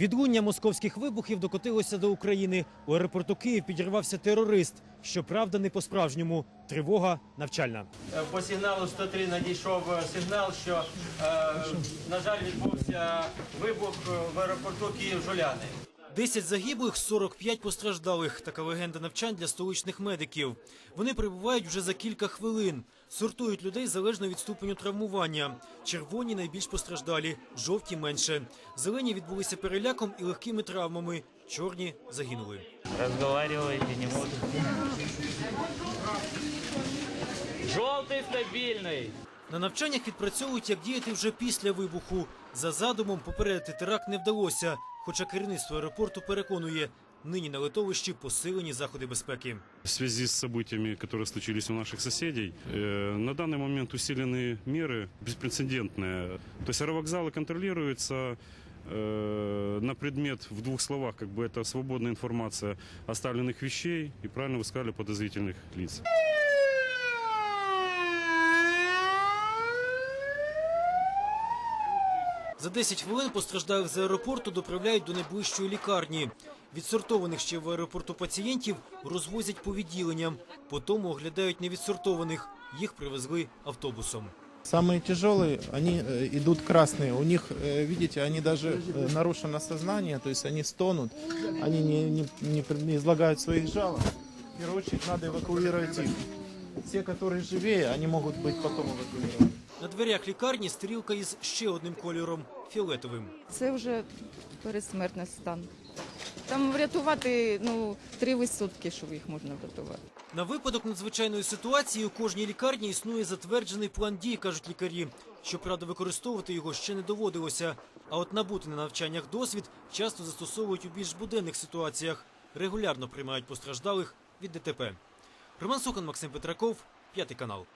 Відлуння московських вибухів докотилося до України. У аеропорту Київ підірвався терорист. Щоправда, не по-справжньому. Тривога навчальна. Е, По сигналу 103 надійшов е, сигнал, що, е, на жаль, відбувся вибух в аеропорту Київ-Жуляни. 10 загиблих, 45 постраждалих. Така легенда навчань для столичних медиків. Вони прибувають вже за кілька хвилин. Сортують людей залежно від ступеню травмування. Червоні найбільш постраждалі, жовті менше. Зелені відбулися переляком і легкими травмами. Чорні загинули. Разговариваете, не могут. Желтый стабильный. На навчаннях відпрацьовують, як діяти вже після вибуху. За задумом попередити теракт не вдалося. Хоча керівництво аеропорту переконує, нині на литовищі посилені заходи безпеки. В связи с событиями, которые случились у наших соседей, э, на данный момент усилены меры беспрецедентные. То есть аэровокзалы контролируются э, на предмет, в двух словах, как бы это свободная информация оставленных вещей и правильно вы сказали подозрительных лиц. За 10 хвилин постраждалих з аеропорту доправляють до найближчої лікарні. Відсортованих ще в аеропорту пацієнтів розвозять по відділенням. Потім оглядають невідсортованих. Їх привезли автобусом. Самые тяжелые, они э, идут красные. У них, э, видите, они даже э, нарушено сознание, то есть они стонут, они не, не, не, при- не излагают своих жалоб. В первую очередь надо эвакуировать их. Те, которые живее, они могут быть потом эвакуированы. На дверях лікарні стрілка із ще одним кольором фіолетовим. Це вже передсмертний стан. Там врятувати ну, три висотки, щоб їх можна врятувати. На випадок надзвичайної ситуації у кожній лікарні існує затверджений план дій, кажуть лікарі. Щоправда, використовувати його ще не доводилося. А от набути на навчаннях досвід часто застосовують у більш буденних ситуаціях. Регулярно приймають постраждалих від ДТП. Роман Сокон, Максим Петраков, п'ятий канал.